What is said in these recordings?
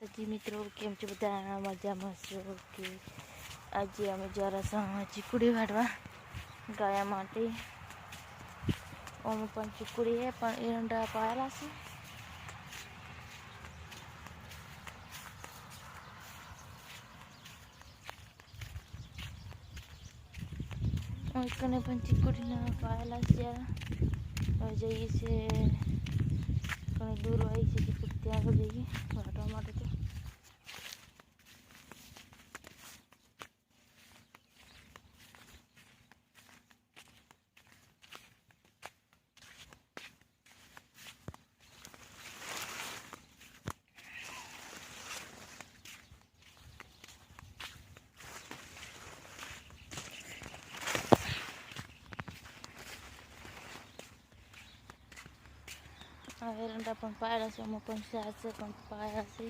માતાજી મિત્રો, કેમ છો બધા? મજામાં છો કે આજે અમે જરા ચીકુડી વાળવા ગયા માટે. અમે પણ ચીકુડી હે, પણ એરંડા પાયેલા છે. કને પણ ચીકુડીના પાયેલા છે. જઈએ છીએ, ઘણી દૂર આવી છે, ચીકુડી ત્યાં જઈએ. વાટવા માટે તો. આ એરંડા પણ પાયેલા છે અમુક પણ શાક છે પણ પાયા છે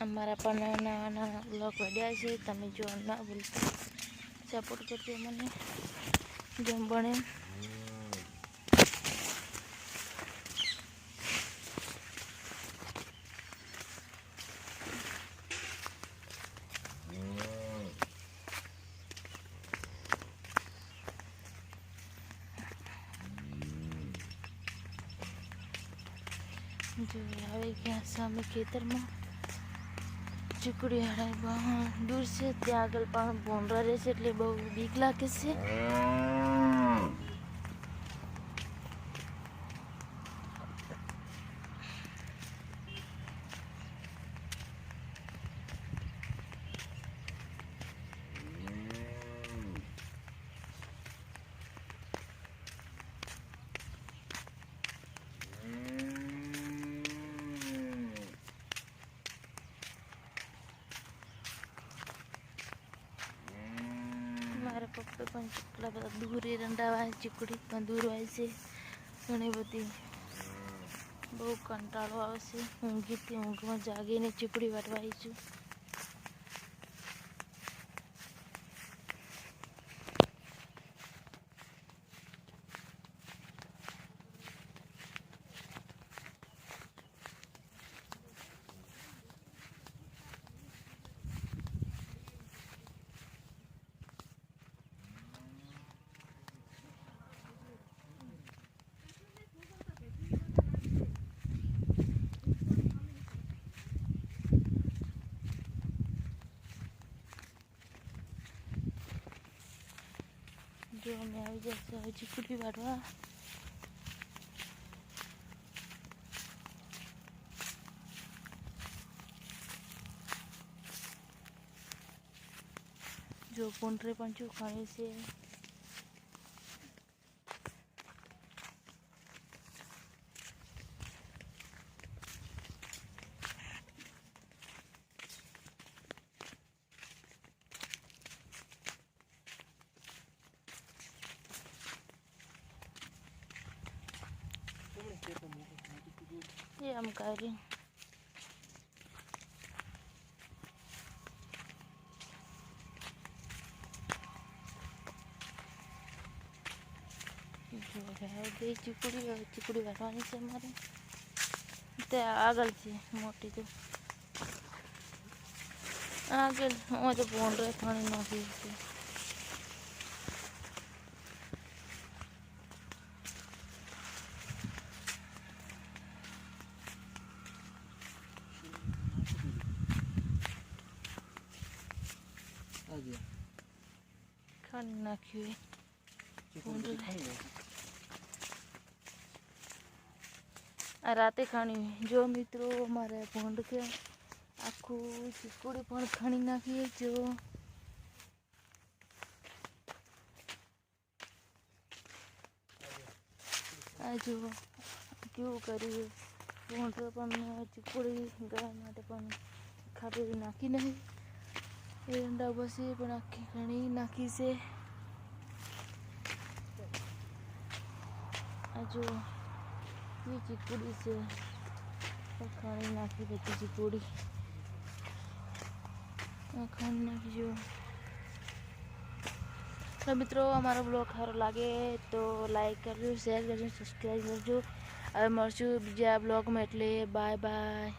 અમારા પણ નાના નાના બ્લોગ વધ્યા છે તમે જો ના ભૂલતા સપોર્ટ કરજો મને જેમ બને. આવી ગયા સામે ખેતરમાં. ચીકડી હાડા બહુ દૂર છે, ત્યાં આગળ પણ ભોંડરા રહેશે એટલે બહુ બીક લાગે છે મારા પપ્પા પણ કેટલા બધા દૂર એરંડા વાય ચીકડી પણ દૂર વાય છે. ઘણી બધી. બહુ કંટાળો આવશે ઊંઘીથી ઊંઘમાં જાગીને ચીકડી વાટવાય છું જો અમે આવી જશે હવે ચીકડી વાટવા જો પોંટરે પણ ચોખાણી છે એ આમ કરી જો ચીકડી ચીકુડી વાટવાની છે મારે તે આગળ છે મોટી તો આગળ હું તો ભોંડરે પાણી છે ખાંડ નાખ્યું આ રાતે ખાણી જો મિત્રો અમારે ભોંડ કે આખું ચીકુડી પણ ખાણી નાખીએ જો આ જો કેવું કર્યું ભોંડ પણ ચીકુડી ગળા માટે પણ ખાટું નાખી નહીં એરંડા બસી પણ આખી ઘણી નાખી છે. આ જો કેટલી ચીકુડી છે. ખાણી નાખી બધી ચીકુડી ખાંડ નાખજો તો મિત્રો, અમારો બ્લોગ સારો લાગે તો લાઈક કરજો શેર કરજો સબસ્ક્રાઈબ કરજો. હવે મળશું બીજા બ્લોગમાં, એટલે બાય બાય